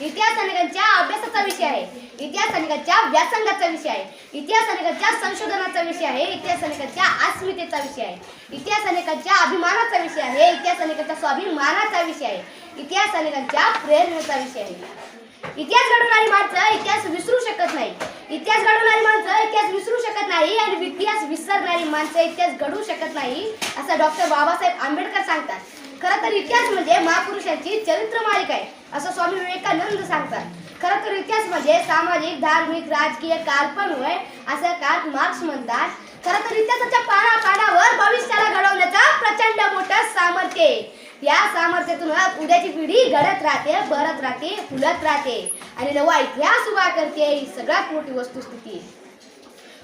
इतिहास अनेकांच्या अभ्यासाचा विषय आहे. इतिहास अनेकांच्या व्यासंगाचा विषय आहे. इतिहास अनेकांच्या संशोधनाचा विषय आहे. इतिहास अनेकांच्या अस्मितेचा विषय आहे. इतिहास अनेकांच्या अभिमानाचा विषय आहे. इतिहास अनेकांच्या स्वाभिमानाचा विषय आहे. इतिहास अनेकांच्या प्रेरणेचा विषय आहे. इतिहास घडवणारी माणसं इतिहास विसरू शकत नाही. इतिहास घडवणारी माणसं इतिहास विसरू शकत नाही आणि इतिहास विसरणारी माणसं इतिहास घडवू शकत नाही असं डॉक्टर बाबासाहेब आंबेडकर सांगतात. खरं तर इतिहास म्हणजे महापुरुषांची चरित्र मालिका आहे असं स्वामी विवेकानंद सांगतात. खरं तर इतिहास म्हणजे सामाजिक धार्मिक राजकीय कालपण होय असं काल मार्क्स म्हणतात. खरं तर इतिहासाच्या पाना पानावर भविष्याला घडवण्याचा प्रचंड मोठं सामर्थ्य आहे. या सामर्थ्यातून उद्याची पिढी घडत राहते भरत राहते फुलत राहते आणि नवा इतिहास उभा करते ही सगळ्यात मोठी वस्तुस्थिती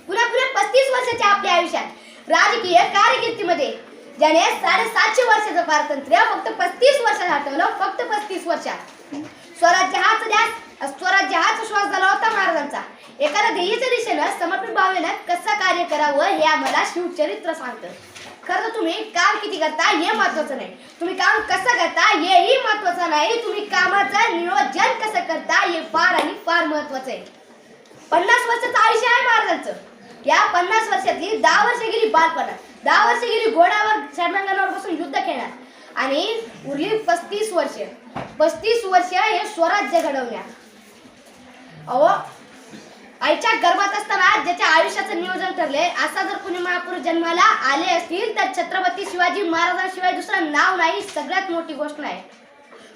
पुन्हा पुन्हा पुढे पस्तीस वर्षाच्या आपल्या आयुष्यात राजकीय कारकिर्दीमध्ये ज्याने साडेसातशे वर्षाचं पारतंत्र्य फक्त पस्तीस वर्षात हटवलं फक्त पस्तीस वर्षात. स्वराज्य हाच ध्यास स्वराज्य हाच श्वास झाला होता महाराजांचा. एखाद्या ध्येयाच्या दिशेनं समर्पित भावनेनं कसं कार्य करावं हे आम्हाला शिवचरित्र सांगतं. खरं तर तुम्ही काम किती करता हे महत्वाचं नाही. तुम्ही काम कसं करता हेही महत्वाचं नाही. तुम्ही कामाचं नियोजन कसं करता हे फार आणि फार महत्वाचं आहे. पन्नास वर्षाचं आयुष्य आहे महाराजांचं. या पन्नास वर्षातली दहा वर्ष गेली बालपणात. दहा वर्षे गेली घोड्यावर षडरंगावर बसून युद्ध खेळणार. आणि उरली पस्तीस वर्षे. पस्तीस वर्षे हे स्वराज्य घडवण्यात अहो आईच्या गर्भात असताना ज्याच्या आयुष्याचं नियोजन ठरले असा जर कुणी महापुरुष जन्माला आले असतील तर छत्रपती शिवाजी महाराजांशिवाय दुसरं नाव नाही सगळ्यात मोठी गोष्ट नाही.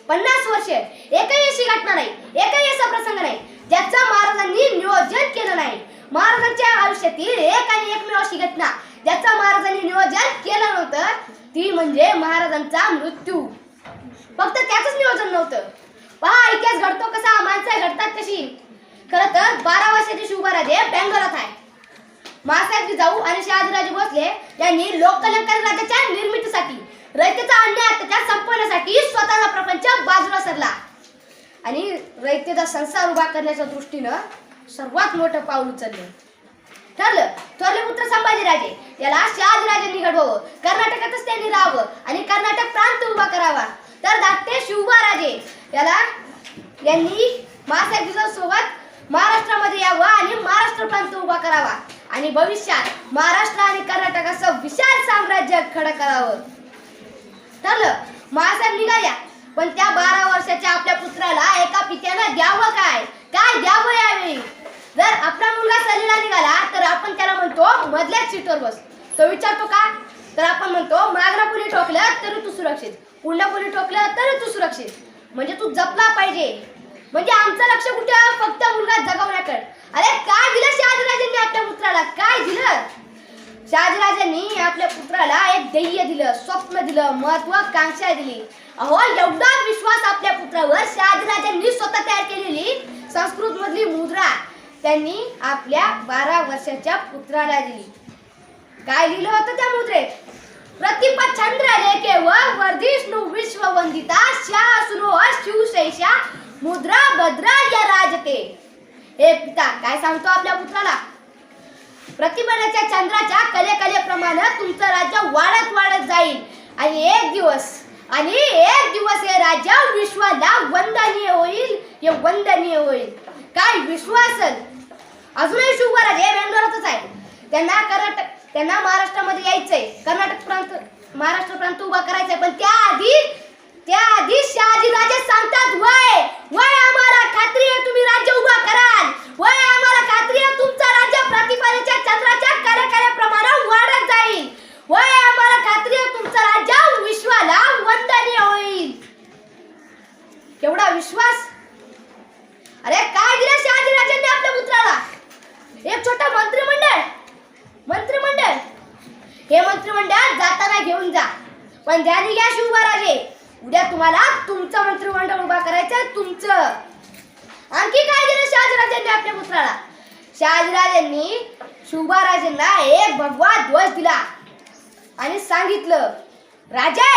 पन्नास वर्षे एकही अशी घटना नाही एकही असा प्रसंग नाही ज्याचं महाराजांनी नियोजन केलं नाही. महाराजांच्या आयुष्यातील एक आणि एकमेव अशी घटना. ज्याचा महाराजांनी नियोजन केलं नव्हतं ती म्हणजे महाराजांचा मृत्यू. फक्त त्याच नियोजन नव्हतं. पहा इतिहास घडतो कसा माणसं घडतात कशी. खरं तर बारा वर्षाचे शिवराजे बँगलोरात आहे. महासाहेब जाऊ आणि शहाजीराजे भोसले यांनी लोककल्याणकारी राज्याच्या निर्मितीसाठी रयतेचा अन्याय अत्याचार संपवण्यासाठी स्वतःचा प्रपंच बाजूला सरला. आणि रयतेचा संसार उभा करण्याच्या दृष्टीनं सर्वात मोठं पाऊल उचललं. ठरलं. थोरले पुत्र संभाजीराजे याला शहाजीराजांनी घडवावं. कर्नाटकातच त्यांनी राहावं आणि कर्नाटक प्रांत उभा करावा. तर धाकटे शिवबाराजे याला यांनी महासाहेब सोबत महाराष्ट्रामध्ये यावं आणि महाराष्ट्र प्रांत उभा करावा. आणि भविष्यात महाराष्ट्र आणि कर्नाटकाचं विशाल साम्राज्य खडं करावं. ठरलं. महासाहेब निघाल्या. पण त्या बारा वर्षाच्या आपल्या पुत्राला एका पित्यानं द्यावं काय काय द्यावं यावेळी जर आपला मुलगा सलीला निघाला तर आपण त्याला म्हणतो मधल्याच सीटवर बस. तो विचारतो का? तर आपण म्हणतो मागणं पुढे ठोकलं तरी तू सुरक्षित. पुढं पुढे ठोकलं तरी तू सुरक्षित. म्हणजे तू जपला पाहिजे. म्हणजे आमचं लक्ष कुठे फक्त मुलगा जगवण्याकडे. अरे काय दिलं शहाजीराजांनी आपल्या पुत्राला? काय दिलं? शहाजीराजांनी आपल्या पुत्राला एक ध्येय दिलं स्वप्न दिलं महत्वाकांक्षा दिली. अहो एवढा विश्वास आपल्या पुत्रावर शहाजीराजांनी स्वतः तयार केलेली संस्कृत मधली मुद्रा. त्यांनी आपल्या बारा वर्षाच्या पुत्राला दिली. काय लिहिलं होतं त्या मुद्रेत? प्रतिपचंद्र लेखे वर्धिष्णू विश्व वंदिता श्या सुनो शिवशैषा मुद्रा भद्रा या राजते हे पिता काय सांगतो आपल्या पुत्राला? प्रतिपदाच्या चंद्राच्या कलेकलेप्रमाणे तुमचं राज्य वाढत वाढत जाईल. आणि एक दिवस आणि एक दिवस हे राज्य विश्वाला वंदनीय होईल हे वंदनीय होईल. काय विश्वास अजूनही शिवराज हे बेंगलोरातच आहे त्यांना कर्नाटक त्यांना महाराष्ट्रामध्ये यायचंय. कर्नाटक प्रांत महाराष्ट्र प्रांत उभा करायचंय. पण त्याआधी त्याआधी शहाजी राजे सांगतात वय वय आम्हाला खात्री आहे तुम्ही राज्य उभा कराल. वय आम्हाला खात्री आहे तुमचा राज्य प्रतिपादिच्या चंद्राच्या कार्यकार्याप्रमाणे वाढत जाईल. वय आम्हाला खात्री आहे तुमचा राज्य विश्वाला वंदनीय होईल. केवढा विश्वास? अरे काय दिलं शहाजी राजांनी आपल्या पुत्राला एक छोटा मंत्रिमंडळ. मंत्रिमंडळ. हे मंत्रिमंडळ जाताना घेऊन जा. पण ध्यानी घ्या शिवबाराजे. उद्या तुम्हाला तुमचं मंत्रिमंडळ उभा करायचं तुमचं. आणखी काय दिलं शहाजीराजांनी आपल्या पुत्राला शहाजीराजांनी शिवबाराजेंना एक भगवा ध्वज दिला आणि सांगितलं राजे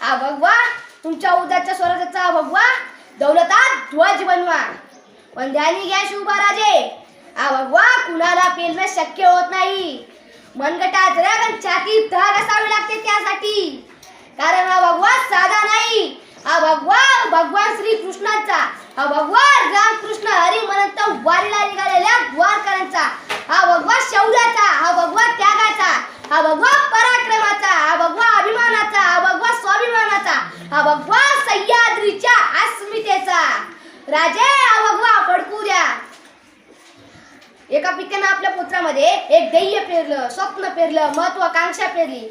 हा भगवा तुमच्या उद्याच्या स्वराज्याचा भगवा दौलतात ध्वज बनवा. पण ध्यानी घ्या शिवबाराजे. हा कुणाला पेलणं शक्य होत नाही. मनगटात रग आणि छातीत धाग असावी लागते त्यासाठी. कारण हा भगवा साधा नाही. हा भगवान भगवान श्री कृष्णाचा हा भगवा रामकृष्ण हरी म्हणत वारीला निघालेल्या द्वारकरांचा. हा भगवा शौर्याचा हा भगवान त्यागाचा. हा भगवान पराक्रमाचा हा भगवान अभिमानाचा हा भगवान स्वाभिमानाचा हा भगवान सह्याद्रीच्या अस्मितेचा. राजे हा भगवा फडकू द्या. एका पित्यानं आपल्या पुत्रामध्ये एक ध्येय पेरलं स्वप्न पेरलं महत्वाकांक्षा पेरली.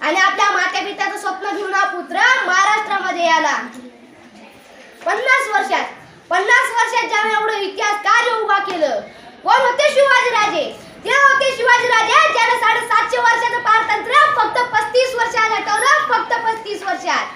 आणि आपल्या मात्या पित्याचं स्वप्न घेऊन हा पुत्र महाराष्ट्रामध्ये आला. पन्नास वर्षात पन्नास वर्षात ज्याने एवढं इतिहास कार्य उभा केलं. कोण होते शिवाजीराजे ते होते शिवाजीराजे ज्याला साडेसातशे वर्षाचं पारतंत्र फक्त पस्तीस वर्षात हटवलं फक्त पस्तीस वर्षात.